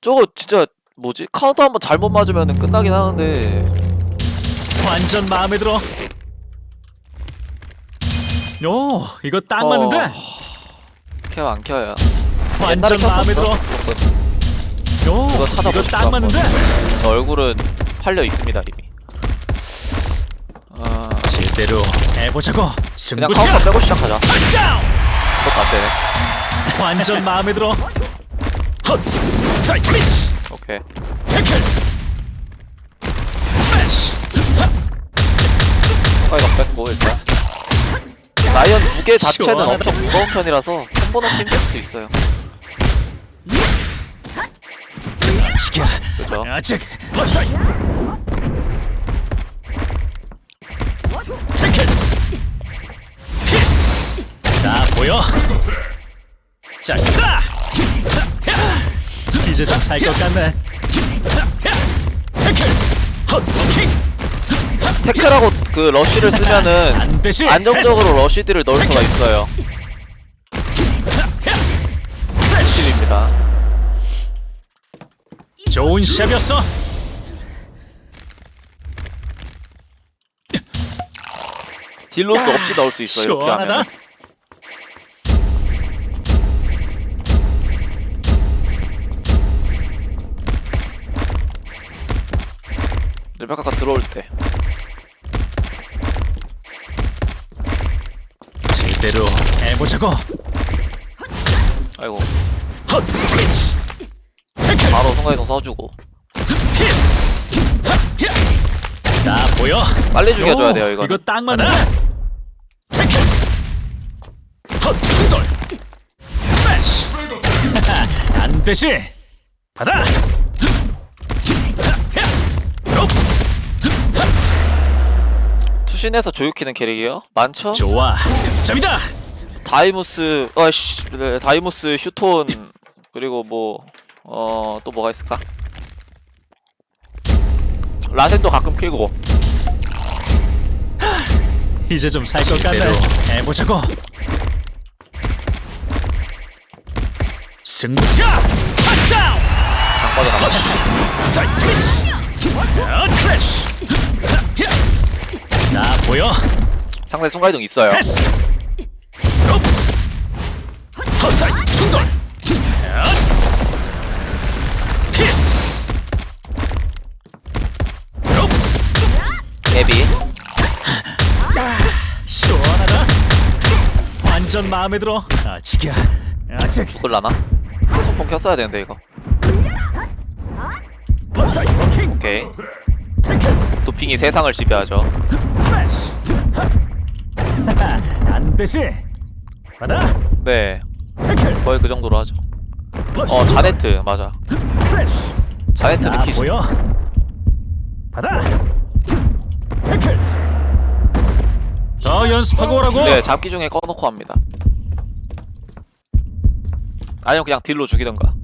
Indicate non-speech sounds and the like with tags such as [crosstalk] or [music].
저거 진짜 뭐지? 카운터 한번 잘못 맞으면 끝나긴 하는데 완전 마음에 들어. 오, 이거 딱 어, 맞는데? 켜안 켜요. 완전 마음에 들어. 오, 그거 찾아보고 이거 싶다, 딱 맞는데? 얼굴은 팔려 있습니다 이미. 아 제대로 해보자고. 그냥 승부수야. 카운터 빼고 시작하자. 그것도 안 되네. 완전 마음에 들어. 오케이. 태클, 스매시. 가이가 뺐고 일단. 라이언 무게 자체는 시원하다. 엄청 무거운 편이라서 콤보 넣기 힘들 수도 있어요. 시켜. 그죠? 아직. 헛사이. 태클. 피스트. 자 보여. 자, 가. 이제 좀살것 같네. 태클. 헛 킥. 태클하고 그 러쉬를 쓰면은 안정적으로 러쉬들을 넣을 수가 있어요. 핵심입니다. 좋은 샷이었어. 딜로스 없이 넣을 수 있어요. 이렇게 시원하다. 레베카가 들어올 때. 제대로 해보자고. 아이고 헛 스위치. 태클. 바로 순간이동 써주고. 자 보여. 빨리 죽여줘야 오, 돼요 이거. 이거 딱. 헛 충돌. 스매시. [laughs] 반드시 받아. 롭. 투신에서 조유키는 캐릭이요? 많죠? 좋아. 득점이다. 다이무스, 어씨, 네, 다이무스 슈톤 그리고 뭐 어 또 뭐가 있을까? 라센도 가끔 키고 이제 좀 살 것 같네. 해보자고. 승부야. 터치다운. 장바닥 나가. 사이드 피치. 어, 크래쉬. 자 보여. 상대 순간이동 있어요. 패스. 롭. 헛사이드 충돌. 어. 피스트. 롭. 데비. 시원하다. 완전 마음에 들어. 아직이야. 아직. 죽을라나? 첫폰 켰어야 되는데 이거. 오케이. 도핑이 세상을 지배하죠. [laughs] 받아. 네. 거의 그 정도로 하죠. 어, 자네트 맞아. 자네트 자 느끼지. 보여. 받아. 더 연습하고 오라고. 네, 잡기 중에 꺼놓고 합니다. 아니면 그냥 딜로 죽이던가.